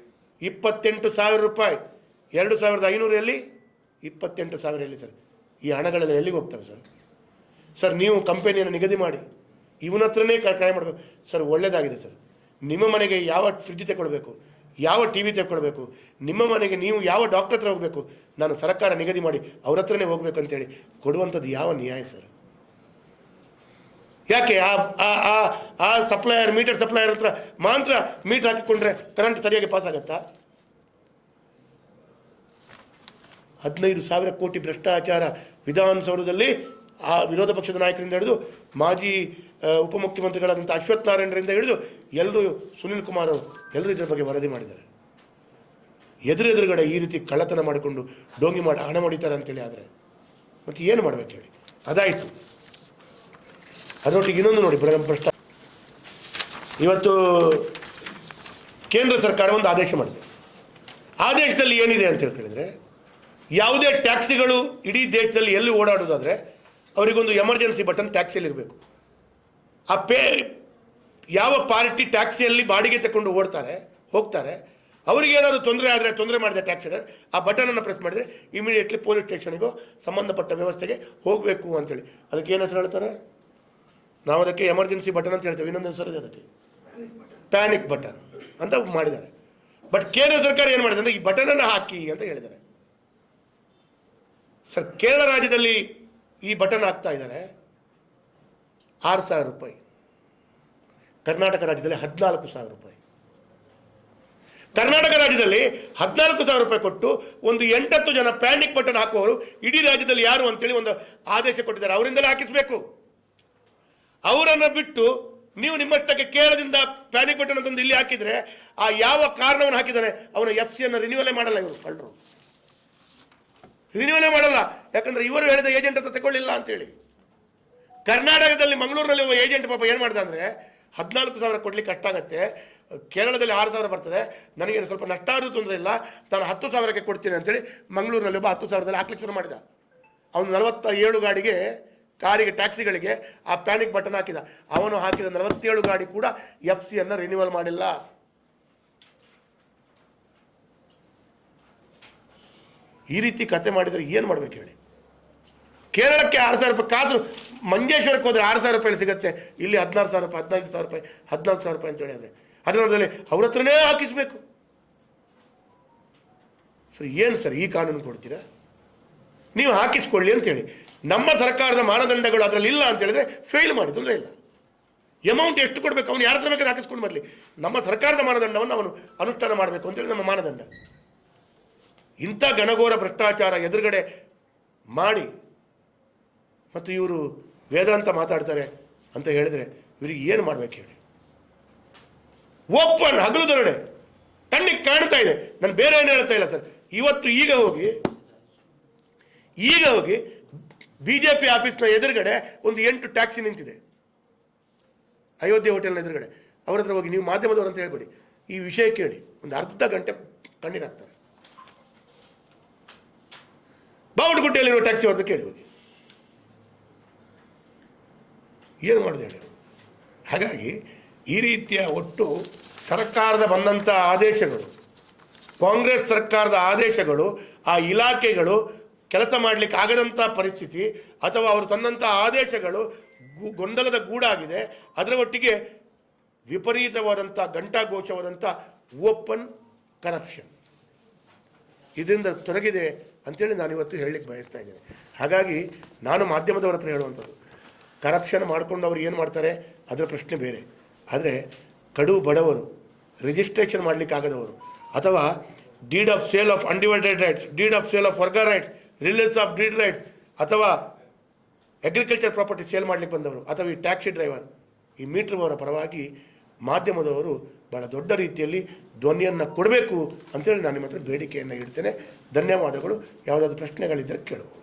ಇಪ್ಪತ್ತೆಂಟು ಸಾವಿರ ರೂಪಾಯಿ. ಎರಡು ಸಾವಿರದ ಐನೂರು ಎಲ್ಲಿ? ಇಪ್ಪತ್ತೆಂಟು ಸಾವಿರ ಎಲ್ಲಿ ಸರ್? ಈ ಹಣಗಳೆಲ್ಲ ಎಲ್ಲಿಗೆ ಹೋಗ್ತವೆ ಸರ್? ಸರ್, ನೀವು ಕಂಪನಿಯನ್ನು ನಿಗದಿ ಮಾಡಿ. ಇವನತ್ರನೇ ಹತ್ರನೇ ಕ- ಮಾಡಬೇಕು. ಸರ್ ಒಳ್ಳೆಯದಾಗಿದೆ ಸರ್. ನಿಮ್ಮ ಮನೆಗೆ ಯಾವ ಫ್ರಿಡ್ಜ್ ತಗೊಳ್ಬೇಕು ಯಾವ ಟಿ ವಿ ತೆಕ್ಕೊಳ್ಬೇಕು ನಿಮ್ಮ ಮನೆಗೆ ನೀವು ಯಾವ ಡಾಕ್ಟರ್ ಹತ್ರ ಹೋಗಬೇಕು? ನಾನು ಸರ್ಕಾರ ನಿಗದಿ ಮಾಡಿ ಅವ್ರ ಹತ್ರನೇ ಹೋಗ್ಬೇಕು ಅಂತೇಳಿ ಕೊಡುವಂಥದ್ದು ಯಾವ ನ್ಯಾಯ ಸರ್? ಯಾಕೆ ಆ ಆ ಆ ಸಪ್ಲೈಯರ್ ಮೀಟರ್ ಸಪ್ಲೈಯರ್ ಹತ್ರ ಮಾತ್ರ ಮೀಟರ್ ಹಾಕಿಕೊಂಡ್ರೆ ಕರೆಂಟ್ ಸರಿಯಾಗಿ ಪಾಸ್ ಆಗತ್ತಾ? ಹದಿನೈದು ಸಾವಿರ ಕೋಟಿ ಭ್ರಷ್ಟಾಚಾರ ವಿಧಾನಸೌಧದಲ್ಲಿ ಆ ವಿರೋಧ ಪಕ್ಷದ ನಾಯಕರಿಂದ ಹಿಡಿದು ಮಾಜಿ ಉಪಮುಖ್ಯಮಂತ್ರಿಗಳಾದಂಥ ಅಶ್ವತ್ಥ ನಾರಾಯಣರಿಂದ ಹಿಡಿದು ಎಲ್ಲರೂ ಸುನಿಲ್ ಕುಮಾರ್ ಅವರು ಎಲ್ಲರೂ ಇದರ ಬಗ್ಗೆ ವರದಿ ಮಾಡಿದ್ದಾರೆ. ಎದುರೆದುರುಗಡೆ ಈ ರೀತಿ ಕಳ್ಳತನ ಮಾಡಿಕೊಂಡು ಡೋಂಗಿ ಮಾಡಿ ಹಣ ಮಾಡಿತಾರೆ ಅಂತೇಳಿ ಆದರೆ, ಮತ್ತೆ ಏನು ಮಾಡ್ಬೇಕು ಹೇಳಿ? ಅದಾಯಿತು. ಅದರೊಟ್ಟಿಗೆ ಇನ್ನೊಂದು ನೋಡಿ ಭ್ರಷ್ಟ. ಇವತ್ತು ಕೇಂದ್ರ ಸರ್ಕಾರ ಒಂದು ಆದೇಶ ಮಾಡಿದೆ. ಆದೇಶದಲ್ಲಿ ಏನಿದೆ ಅಂತ ಹೇಳಿದ್ರೆ, ಯಾವುದೇ ಟ್ಯಾಕ್ಸಿಗಳು ಇಡೀ ದೇಶದಲ್ಲಿ ಎಲ್ಲಿ ಓಡಾಡೋದಾದರೆ, ಅವರಿಗೊಂದು ಎಮರ್ಜೆನ್ಸಿ ಬಟನ್ ಟ್ಯಾಕ್ಸಿಯಲ್ಲಿ ಇರಬೇಕು ಆ ಪೇ ಯಾವ ಪಾರ್ಟಿ ಟ್ಯಾಕ್ಸಿಯಲ್ಲಿ ಬಾಡಿಗೆ ತಗೊಂಡು ಓಡ್ತಾರೆ, ಹೋಗ್ತಾರೆ, ಅವರಿಗೆ ಏನಾದರೂ ತೊಂದರೆ ಆದರೆ ತೊಂದರೆ ಮಾಡಿದೆ ಟ್ಯಾಕ್ಸಿ ಆ ಬಟನನ್ನು ಪ್ರೆಸ್ ಮಾಡಿದರೆ ಇಮಿಡಿಯೇಟ್ಲಿ ಪೊಲೀಸ್ ಸ್ಟೇಷನ್ಗೂ ಸಂಬಂಧಪಟ್ಟ ವ್ಯವಸ್ಥೆಗೆ ಹೋಗಬೇಕು ಅಂತೇಳಿ. ಅದಕ್ಕೆ ಏನು ಹೆಸರು ಹೇಳ್ತಾರೆ? ನಾವು ಅದಕ್ಕೆ ಎಮರ್ಜೆನ್ಸಿ ಬಟನ್ ಅಂತ ಹೇಳ್ತೇವೆ. ಇನ್ನೊಂದು ಹೆಸರು ಇದೆ ಅದಕ್ಕೆ. ಪ್ಯಾನಿಕ್ ಬಟನ್ ಅಂತ ಮಾಡಿದ್ದಾರೆ. ಬಟ್ ಕೇಂದ್ರ ಸರ್ಕಾರ ಏನು ಮಾಡಿದೆ ಅಂದರೆ ಈ ಬಟನನ್ನು ಹಾಕಿ ಅಂತ ಹೇಳಿದ್ದಾರೆ. ಸರ್ ಕೇರಳ ರಾಜ್ಯದಲ್ಲಿ ಈ ಬಟನ್ ಹಾಕ್ತಾ ಇದ್ದಾರೆ. ಆರು ಸಾವಿರ ರೂಪಾಯಿ. ಕರ್ನಾಟಕ ರಾಜ್ಯದಲ್ಲಿ ಹದಿನಾಲ್ಕು ಸಾವಿರ ರೂಪಾಯಿ. ಕರ್ನಾಟಕ ರಾಜ್ಯದಲ್ಲಿ ಹದಿನಾಲ್ಕು ಸಾವಿರ ರೂಪಾಯಿ ಕೊಟ್ಟು ಒಂದು ಎಂಟತ್ತು ಜನ ಪ್ಯಾನಿಕ್ ಬಟನ್ ಹಾಕುವವರು ಇಡೀ ರಾಜ್ಯದಲ್ಲಿ ಯಾರು ಅಂತೇಳಿ ಒಂದು ಆದೇಶ ಕೊಟ್ಟಿದ್ದಾರೆ. ಅವರಿಂದಲೇ ಹಾಕಿಸಬೇಕು. ಅವರನ್ನು ಬಿಟ್ಟು ನೀವು ನಿಮ್ಮಷ್ಟಕ್ಕೆ ಕೇರಳದಿಂದ ಪ್ಯಾನಿಕ್ ಬಟನ್ ತಂದು ಇಲ್ಲಿ ಹಾಕಿದ್ರೆ ಆ ಯಾವ ಕಾರಣವನ್ನು ಹಾಕಿದ್ದಾರೆ? ಅವನ ಎಫ್ ಸಿ ಅನ್ನು ರಿನ್ಯೂವಲೇ ಮಾಡಲ್ಲ ಇವರು ಕಳ್ಳರು ರಿನ್ಯೂವಲೇ ಮಾಡಲ್ಲ. ಯಾಕಂದ್ರೆ ಇವರು ಹೇಳಿದ ಏಜೆಂಟ್ ಅಂತ ತಗೊಳ್ಳಿಲ್ಲ ಅಂತೇಳಿ. ಕರ್ನಾಟಕದಲ್ಲಿ ಮಂಗಳೂರಿನಲ್ಲಿ ಏಜೆಂಟ್ ಪಾಪ ಏನು ಮಾಡ್ದ ಅಂದ್ರೆ ಹದಿನಾಲ್ಕು ಸಾವಿರ ಕೊಡ್ಲಿಕ್ಕೆ ಕಷ್ಟಾಗತ್ತೆ. ಕೇರಳದಲ್ಲಿ ಆರು ಸಾವಿರ ಬರ್ತದೆ. ನನಗೆ ಸ್ವಲ್ಪ ನಷ್ಟ ಆದರೂ ತೊಂದರೆ ಇಲ್ಲ. ನಾನು ಹತ್ತು ಸಾವಿರಕ್ಕೆ ಕೊಡ್ತೀನಿ ಅಂತೇಳಿ ಮಂಗಳೂರಿನಲ್ಲಿ ಒಬ್ಬ ಹತ್ತು ಸಾವಿರದಲ್ಲಿ ಹಾಕ್ಲಿಕ್ಕೆ ಶುರು ಮಾಡಿದ. ಅವನು ನಲವತ್ತ ಏಳು ಗಾಡಿಗೆ, ಕಾರಿಗೆ, ಟ್ಯಾಕ್ಸಿಗಳಿಗೆ ಆ ಪ್ಯಾನಿಕ್ ಬಟನ್ ಹಾಕಿದ. ಅವನು ಹಾಕಿದ ನಲವತ್ತೇಳು ಗಾಡಿ ಕೂಡ ಎಫ್ ಸಿಯನ್ನು ರಿನ್ಯೂವಲ್ ಮಾಡಿಲ್ಲ. ಈ ರೀತಿ ಕತೆ ಮಾಡಿದರೆ ಏನು ಮಾಡ್ಬೇಕು ಹೇಳಿ? ಕೇರಳಕ್ಕೆ ಆರು ಸಾವಿರ ರೂಪಾಯಿ ಕಾಸು ಮಂಜೇಶ್ವರಕ್ಕೆ ಹೋದರೆ ಆರು ಸಾವಿರ ರೂಪಾಯಿ ಸಿಗುತ್ತೆ. ಇಲ್ಲಿ ಹದಿನಾರು ಸಾವಿರ ರೂಪಾಯಿ, ಹದಿನೈದು ಸಾವಿರ ರೂಪಾಯಿ, ಹದಿನಾಲ್ಕು ಸಾವಿರ ರೂಪಾಯಿ ಅಂತ ಹೇಳಿದ್ರೆ ಅದರಲ್ಲಿ ಅವ್ರ ಹತ್ರನೇ ಹಾಕಿಸ್ಬೇಕು. ಸರ್ ಏನು ಸರ್ ಈ ಕಾನೂನು ಕೊಡ್ತೀರಾ? ನೀವು ಹಾಕಿಸ್ಕೊಳ್ಳಿ ಅಂತೇಳಿ ನಮ್ಮ ಸರ್ಕಾರದ ಮಾನದಂಡಗಳು ಅದರಲ್ಲಿ ಇಲ್ಲ ಅಂತ ಹೇಳಿದ್ರೆ ಫೇಲ್ ಮಾಡಿ ತೊಂದರೆ ಇಲ್ಲ. ಅಮೌಂಟ್ ಎಷ್ಟು ಕೊಡಬೇಕು? ಅವನು ಯಾರ ಹತ್ರ ಬೇಕಾದ್ರೆ ಹಾಕಿಸ್ಕೊಂಡು ಬರಲಿ. ನಮ್ಮ ಸರ್ಕಾರದ ಮಾನದಂಡವನ್ನು ಅವನು ಅನುಷ್ಠಾನ ಮಾಡಬೇಕು ಅಂತೇಳಿ ನಮ್ಮ ಮಾನದಂಡ. ಇಂಥ ಘನಘೋರ ಭ್ರಷ್ಟಾಚಾರ ಎದುರುಗಡೆ ಮಾಡಿ. ಮತ್ತು ಇವರು ವೇದಾಂತ ಮಾತಾಡ್ತಾರೆ ಅಂತ ಹೇಳಿದರೆ ಇವರಿಗೆ ಏನು ಮಾಡ್ಬೇಕು ಹೇಳಿ? ಓಪನ್ ಹಗಲು ದೊರಡೆ ಕಣ್ಣಿಗೆ ಕಾಣ್ತಾ ಇದೆ. ನಾನು ಬೇರೆ ಏನು ಹೇಳ್ತಾ ಇಲ್ಲ ಸರ್. ಇವತ್ತು ಈಗ ಹೋಗಿ ಈಗ ಹೋಗಿ ಬಿ ಜೆ ಪಿ ಆಫೀಸ್ನ ಎದುರುಗಡೆ ಒಂದು ಎಂಟು ಟ್ಯಾಕ್ಸಿ ನಿಂತಿದೆ. ಅಯೋಧ್ಯೆ ಹೋಟೆಲ್ನ ಎದುರುಗಡೆ. ಅವ್ರ ಹತ್ರ ಹೋಗಿ ನೀವು ಮಾಧ್ಯಮದವರು ಅಂತ ಹೇಳ್ಬೇಡಿ. ಈ ವಿಷಯ ಕೇಳಿ. ಒಂದು ಅರ್ಧ ಗಂಟೆ ಕಣ್ಣೀರಾಗ್ತಾರೆ ಬಾವಡಗುಡ್ಡೆಯಲ್ಲಿರುವ ಟ್ಯಾಕ್ಸಿ ಅವ್ರದ್ದು ಕೇಳಿ ಹೋಗಿ. ಏನು ಮಾಡಿದೆ ಹೇಳಿ? ಹಾಗಾಗಿ ಈ ರೀತಿಯ ಒಟ್ಟು ಸರ್ಕಾರದ ಬಂದಂಥ ಆದೇಶಗಳು, ಕಾಂಗ್ರೆಸ್ ಸರ್ಕಾರದ ಆದೇಶಗಳು, ಆ ಇಲಾಖೆಗಳು ಕೆಲಸ ಮಾಡಲಿಕ್ಕೆ ಆಗದಂಥ ಪರಿಸ್ಥಿತಿ ಅಥವಾ ಅವರು ತಂದಂಥ ಆದೇಶಗಳು ಗೊಂದಲದ ಗೂಡಾಗಿದೆ. ಅದರ ಒಟ್ಟಿಗೆ ವಿಪರೀತವಾದಂಥ ಗಂಟಾಘೋಷವಾದಂಥ ಓಪನ್ ಕರಪ್ಷನ್. ಇದರಿಂದ ತೊಲಗಿದೆ ಅಂತೇಳಿ ನಾನು ಇವತ್ತು ಹೇಳಲಿಕ್ಕೆ ಬಯಸ್ತಾ ಇದ್ದೇನೆ. ಹಾಗಾಗಿ ನಾನು ಮಾಧ್ಯಮದವರ ಹತ್ರ ಹೇಳುವಂಥದ್ದು ಕರಪ್ಷನ್ ಮಾಡ್ಕೊಂಡು ಅವ್ರು ಏನು ಮಾಡ್ತಾರೆ? ಅದರ ಪ್ರಶ್ನೆ ಬೇರೆ. ಆದರೆ ಕಡು ಬಡವರು ರಿಜಿಸ್ಟ್ರೇಷನ್ ಮಾಡಲಿಕ್ಕಾಗದವರು, ಅಥವಾ deed of sale of undivided rights deed of sale of ವರ್ಗರ್ rights release of deed rights ಅಥವಾ ಅಗ್ರಿಕಲ್ಚರ್ ಪ್ರಾಪರ್ಟಿ ಸೇಲ್ ಮಾಡಲಿಕ್ಕೆ ಬಂದವರು, ಅಥವಾ ಈ ಟ್ಯಾಕ್ಸಿ ಡ್ರೈವರ್ ಈ ಮೀಟ್ರವರ ಪರವಾಗಿ ಮಾಧ್ಯಮದವರು ಬಹಳ ದೊಡ್ಡ ರೀತಿಯಲ್ಲಿ ಧ್ವನಿಯನ್ನು ಕೊಡಬೇಕು ಅಂತೇಳಿ ನಾನು ನಿಮ್ಮ ಹತ್ರ ಬೇಡಿಕೆಯನ್ನು ಇಡ್ತೇನೆ. ಧನ್ಯವಾದಗಳು. ಯಾವುದಾದ್ರು ಪ್ರಶ್ನೆಗಳಿದ್ದರೆ ಕೇಳಬಹುದು